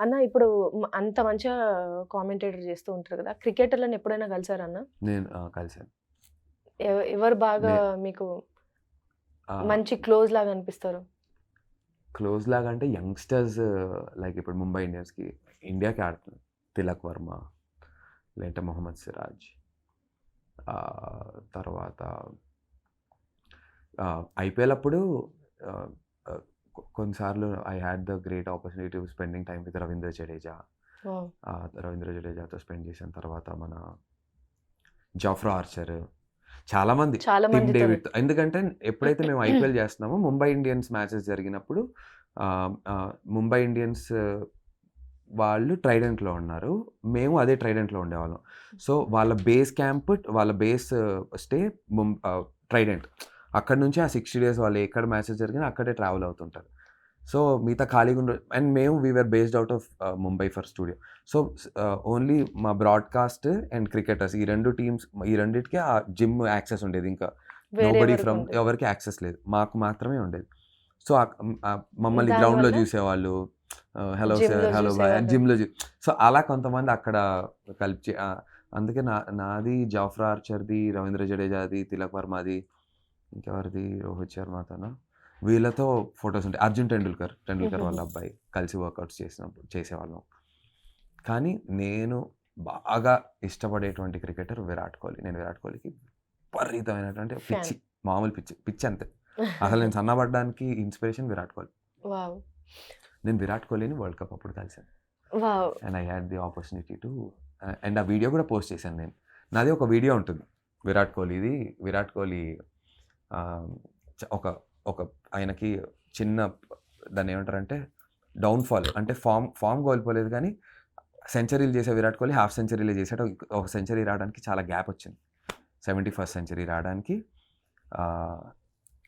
అన్న ఇప్పుడు అంత మంచిగా కామెంటేటర్ చేస్తూ ఉంటారు కదా క్రికెటర్లను ఎప్పుడైనా కలిసారా అన్న నేను ఎవ- ఎవరు బాగా మీకు మంచి క్లోజ్ లాగా అనిపిస్తారు? క్లోజ్ లాగా అంటే యంగ్స్టర్స్ లైక్ ఇప్పుడు ముంబై ఇండియన్స్కి ఇండియాకి ఆడుతున్నారు. తిలక్ వర్మ లేదంటే మొహమ్మద్ సిరాజ్ తర్వాత ఐపీఎల్ అప్పుడు కొన్నిసార్లు I had the great opportunity spending time with Ravindra Jadeja Ravindra జడేజాతో spend చేసిన తర్వాత మన జాఫ్రా ఆర్చర్ చాలా మంది టిమ్ డేవిడ్ ఎందుకంటే ఎప్పుడైతే మేము ఐపీఎల్ చేస్తున్నామో ముంబై ఇండియన్స్ మ్యాచెస్ జరిగినప్పుడు ముంబై ఇండియన్స్ వాళ్ళు ట్రైడెంట్లో ఉన్నారు. మేము అదే ట్రైడెంట్లో ఉండేవాళ్ళం. సో వాళ్ళ బేస్ క్యాంప్ వాళ్ళ బేస్ స్టే ముం ట్రైడెంట్ అక్కడ నుంచి ఆ సిక్స్టీ డేస్ వాళ్ళు ఎక్కడ మ్యాచెస్ జరిగినా అక్కడే ట్రావెల్ అవుతుంటారు. సో మిగతా ఖాళీగా ఉండ అండ్ మేము we're based out of Mumbai for studio so only మా బ్రాడ్కాస్ట్ అండ్ క్రికెటర్స్ ఈ రెండు టీమ్స్ ఈ రెండింటికి ఆ జిమ్ యాక్సెస్ ఉండేది. ఇంకా నోబడి ఫ్రమ్. ఎవరికి యాక్సెస్ లేదు. మాకు మాత్రమే ఉండేది. సో మమ్మల్ని గ్రౌండ్లో చూసేవాళ్ళు. హలో సార్ హలో బాయ్ చూసేవాళ్ళు. జిమ్లో సో అలా కొంతమంది అక్కడ కలిపి అందుకే నా నాది జాఫ్రా ఆర్చర్ది రవీంద్ర జడేజాది తిలక్ వర్మది ఇంకెవరిది? రోహిత్ శర్మతోనో వీళ్ళతో ఫొటోస్ ఉంటాయి. అర్జున్ టెండూల్కర్ టెండూల్కర్ వాళ్ళ. అబ్బాయి కలిసి వర్కౌట్స్ చేసినప్పుడు చేసేవాళ్ళం. కానీ నేను బాగా ఇష్టపడేటువంటి క్రికెటర్ విరాట్ కోహ్లీ. నేను విరాట్ కోహ్లీకి విపరీతమైనటువంటి పిచ్చి మామూలు పిచ్చి పిచ్చి అంతే. అసలు నేను సన్నబడడానికి ఇన్స్పిరేషన్ విరాట్ కోహ్లీ. నేను విరాట్ కోహ్లీని వరల్డ్ కప్ అప్పుడు కలిసాను and I had the opportunity to and ఆ వీడియో కూడా పోస్ట్ చేశాను నేను. నాది ఒక వీడియో ఉంటుంది. విరాట్ కోహ్లీది విరాట్ కోహ్లీ ఒక ఒక ఆయనకి చిన్న దాన్ని ఏమంటారంటే డౌన్ఫాల్ అంటే ఫామ్ ఫామ్ కోల్పోలేదు కానీ సెంచరీలు చేసే విరాట్ కోహ్లీ హాఫ్ సెంచరీలే చేసాడు ఒక సెంచరీ రావడానికి చాలా గ్యాప్ వచ్చింది. సెవెంటీ ఫస్ట్ సెంచరీ రావడానికి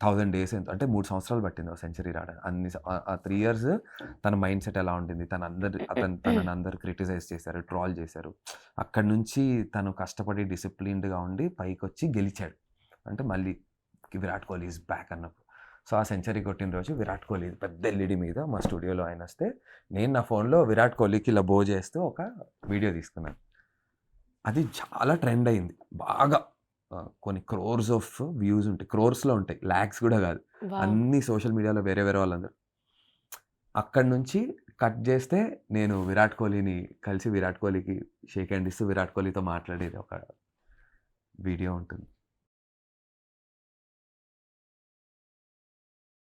థౌజండ్ డేస్ ఎంత అంటే మూడు సంవత్సరాలు పట్టింది ఒక సెంచరీ రావడానికి. అన్ని ఆ- ఆ త్రీ ఇయర్స్ తన మైండ్ సెట్ ఎలా ఉండింది? తన అందరు అతను తనని అందరు క్రిటిసైజ్ చేశారు ట్రాల్ చేశారు. అక్కడి నుంచి తను కష్టపడి డిసిప్లిన్డ్గా ఉండి పైకి వచ్చి గెలిచాడు. అంటే మళ్ళీ విరాట్ కోహ్లీ ఈజ్ బ్యాక్ అన్నప్పుడు. సో ఆ సెంచరీ కొట్టిన రోజు విరాట్ కోహ్లీ పెద్ద ఎల్ఈడి మీద మా స్టూడియోలో ఆయన వస్తే నేను నా ఫోన్లో విరాట్ కోహ్లీకి ఇలా బో చేస్తూ ఒక వీడియో తీసుకున్నాను. అది చాలా ట్రెండ్ అయింది. బాగా కొన్ని క్రోర్స్ ఆఫ్ వ్యూస్ ఉంటాయి. క్రోర్స్లో ఉంటాయి. ల్యాక్స్ కూడా కాదు. అన్ని సోషల్ మీడియాలో వేరే వేరే వాళ్ళందరూ. అక్కడి నుంచి కట్ చేస్తే నేను విరాట్ కోహ్లీని కలిసి విరాట్ కోహ్లీకి షేక్ హ్యాండ్ ఇస్తూ విరాట్ కోహ్లీతో మాట్లాడేది ఒక వీడియో ఉంటుంది.